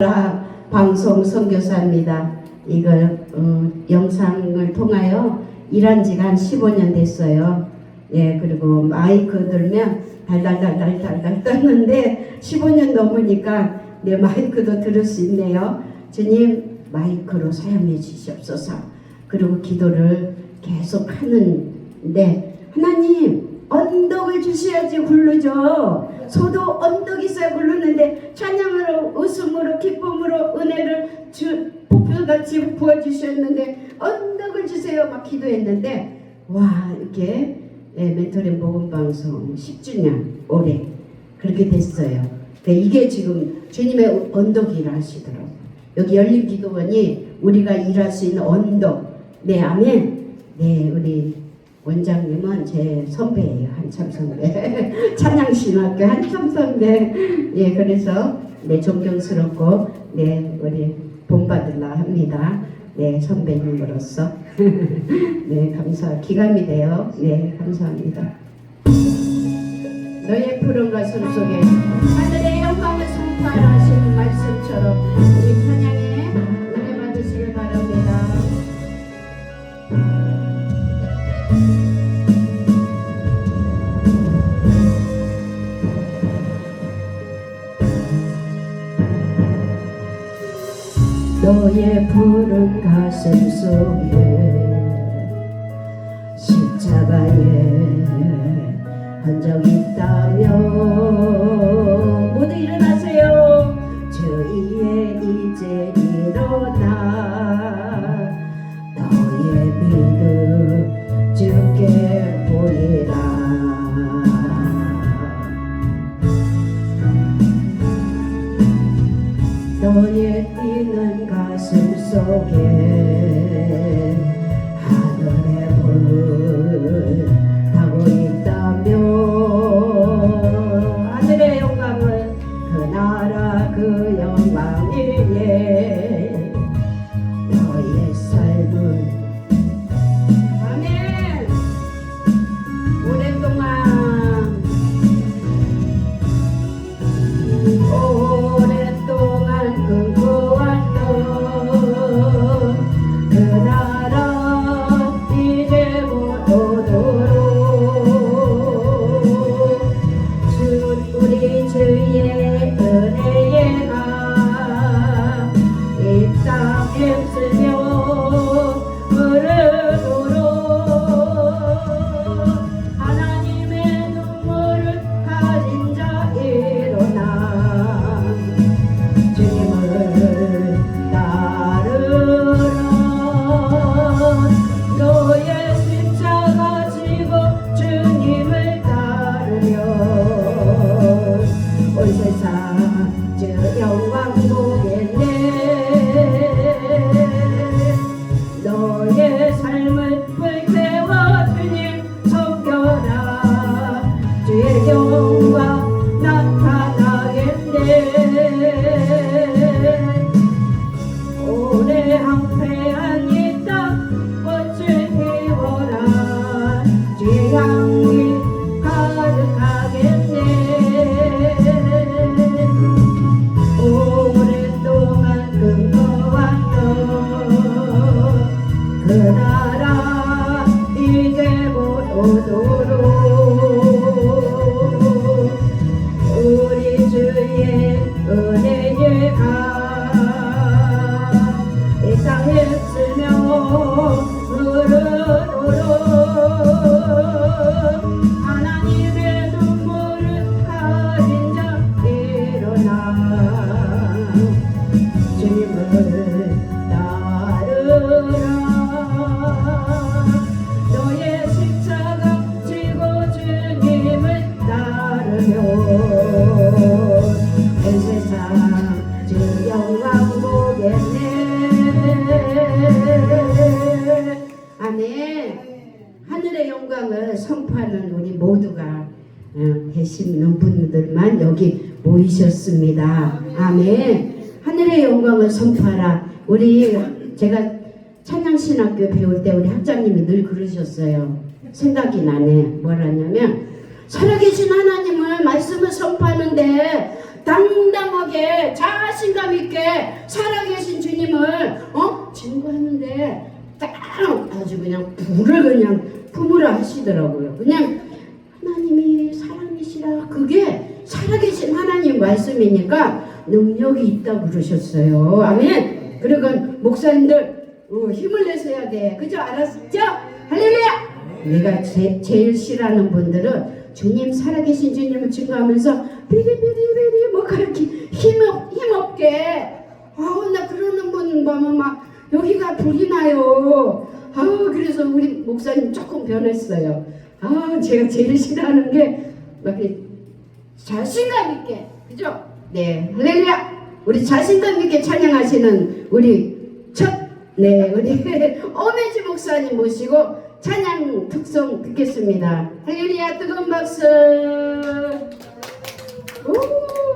라 방송 선교사입니다. 이거 어, 영상을 통하여 일한 지가 한 15년 됐어요. 예, 그리고 마이크 들면 달달달달달달 떴는데 15년 넘으니까 내 마이크도 들을 수 있네요. 주님 마이크로 사용해 주시옵소서. 그리고 기도를 계속 하는데 하나님 언덕을 주셔야지 굴르죠. 소도 언덕 있어야 굴르는데 찬양으로 웃음으로 기쁨으로 은혜를 주 폭포같이 부어주셨는데 언덕을 주세요 막 기도했는데 와 이렇게 예, 멘토링 복음 방송 10주년 올해 그렇게 됐어요. 그러니까 이게 지금 주님의 언덕이라 하시더라고요. 여기 열린 기도원이 우리가 일할 수 있는 언덕. 네, 아멘. 네, 우리 원장님은 제 선배예요. 한참 선배. 찬양신학교 한참 선배. 예, 그래서 네, 존경스럽고 네, 우리 본받으려 합니다. 네, 선배님으로서. 네, 감사, 기감이 돼요. 네, 감사합니다. 너의 푸른 가슴 속에 하늘의 영광을 선포하시는 말씀처럼 우리 찬양 너의 푸른 가슴 속에 십자가에 흔적 온 세상 주 영광 보겠네 너의 삶을 불태워 주님 섬겨라 선포하는 우리 모두가 어, 계시는 분들만 여기 모이셨습니다. 아멘. 하늘의 영광을 선포하라. 우리 제가 찬양신학교 배울 때 우리 학장님이 늘 그러셨어요. 생각이 나네. 뭐라냐면 살아계신 하나님을 말씀을 선포하는데 당당하게 자신감 있게 살아계신 주님을 어 증거하는데 딱 아주 그냥 불을 그냥 품으라 하시더라고요. 그냥 하나님이 사랑이시라 그게 살아계신 하나님 말씀이니까 능력이 있다고 그러셨어요. 아멘. 그리고 목사님들 어, 힘을 내서 해야 돼. 그죠? 알았죠? 할렐루야! 내가 제, 제일 싫어하는 분들은 주님 살아계신 주님을 증거하면서 비리비리비리 뭐 그렇게 힘없, 힘없게 아우 나 그러는 분 보면 막 여기가 불이 나요. 아우 그래서 우리 목사님 조금 변했어요. 아 제가 제일 싫어하는 게 막 자신감 있게 그죠? 네 할렐루야 우리 자신감 있게 찬양하시는 우리 첫 네, 우리 오메지 목사님 모시고 찬양 특송 듣겠습니다. 할렐루야 뜨거운 박수. 오.